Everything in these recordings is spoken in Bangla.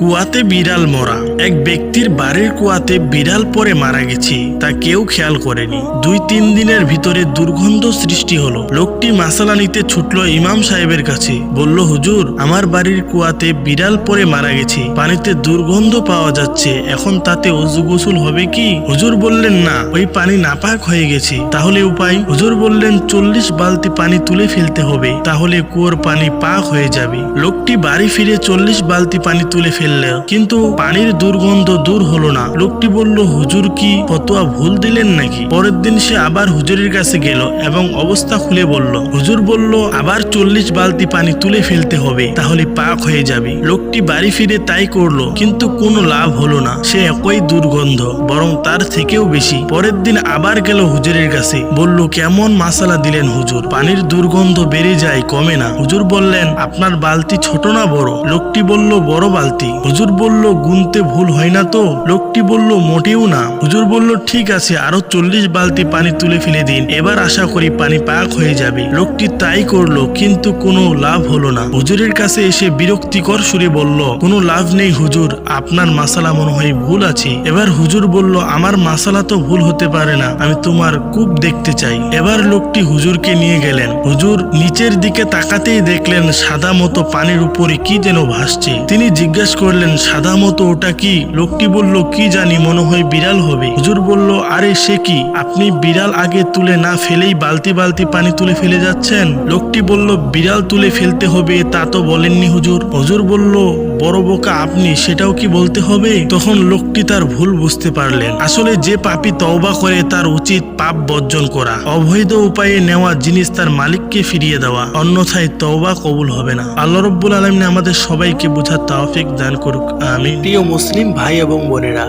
কুয়াতে বিড়াল মরা। এক ব্যক্তির বাড়ির কুয়াতে বিড়াল পরে মারা গেছে, তা কেউ খেয়াল করেনি। দুই তিন দিনের ভিতরে দুর্গন্ধ সৃষ্টি হলো। লোকটি মাসালা নিতে ছুটলো ইমাম সাহেবের কাছে। বলল, হুজুর, আমার বাড়ির কুয়াতে বিড়াল পরে মারা গেছে। পানিতে দুর্গন্ধ পাওয়া যাচ্ছে, এখন তাতে অজু গোসল হবে কি? হুজুর বললেন, না, ওই পানি নাপাক হয়ে গেছে। তাহলে উপায়? হুজুর বললেন, চল্লিশ বালতি পানি তুলে ফেলতে হবে, তাহলে কুয়োর পানি পাক হয়ে যাবে। লোকটি বাড়ি ফিরে চল্লিশ বালতি পানি তুলে ফেলল কিন্তু পানির দুর্গন্ধ দূর হলো না। লোকটি বলল, হুজুর কি ফতোয়া ভুল দিলেন নাকি? পরের দিন সে আবার হুজুরের কাছে গেল এবং অবস্থা খুলে বলল, হুজুর বলল, আবার চল্লিশ বালতি পানি তুলে ফেলতে হবে, তাহলে পাক হয়ে যাবে। লোকটি বাড়ি ফিরে তাই করল, কিন্তু কোনো লাভ হলো না। সে একই দুর্গন্ধ, বরং তার থেকেও বেশি। পরের দিন আবার গেল হুজুরের কাছে, বলল, কেমন মাসালা দিলেন হুজুর? পানির দুর্গন্ধ বেড়ে যায়, কমে না। হুজুর বললেন, আপনার বালতি ছোট না বড়? লোকটি বলল, বড় বালতি। হুজুর বলল, গুনতে ভুল হয় না তো? লোকটি বলল, মোটেও না। হুজুর বলল, ঠিক আছে, আরও চল্লিশ বালতি পানি তুলে ফেলে দিন, এবার আশা করি পানি পাক হয়ে যাবে। লোকটি তাই করল, কিন্তু কোনো লাভ হলো না। হুজুরের কাছে এসে বিরক্তিকর সুরে বলল, কোনো লাভ নেই হুজুর, আপনার মাসালা মনে হয় ভুল আছে। এবার হুজুর বলল, আমার মাসালা তো ভুল হতে পারে না, আমি তোমার কূপ দেখতে চাই। এবার লোকটি হুজুরকে নিয়ে গেলেন। হুজুর নিচের দিকে তাকাতেই দেখলেন সাদা মতো পানির উপরে কি যেন ভাসছে। তিনি জিজ্ঞাসা করলেন সাদা মতো ওটা কি? লোকটি বলল, কি জানি, মনে হয় বিড়াল হবে। হুজুর বলল, আরে, সে কি? আপনি বিড়াল আগে তুলে না ফেলেই বালতি বালতি পানি তুলে ফেলে যাচ্ছেন? লোকটি বলল, বিড়াল তুলে ফেলতে হবে, তা তো বলেননি হুজুর। হুজুর বলল, বড় বোকা আপনি, সেটাও কি বলতে হবে? তখন লোকটি তার ভুল বুঝতে পারলেন। আসলে যে পাপি তওবা করে, তার উচিত পাপ বর্জন করা। অবৈধ উপায়ে নেওয়া জিনিস তার মালিককে ফিরিয়ে দেওয়া। অন্যথায় তওবা কবুল হবে না। আল্লাহ রব্বুল আলমিন আমাদের সবাইকে বোঝার তাওফিক দান করুক। আমি প্রিয় মুসলিম ভাই এবং বোনেরা,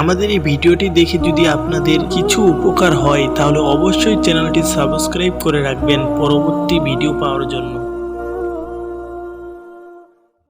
আমাদের এই ভিডিওটি দেখে যদি আপনাদের কিছু উপকার হয়, তাহলে অবশ্যই চ্যানেলটি সাবস্ক্রাইব করে রাখবেন পরবর্তী ভিডিও পাওয়ার জন্য।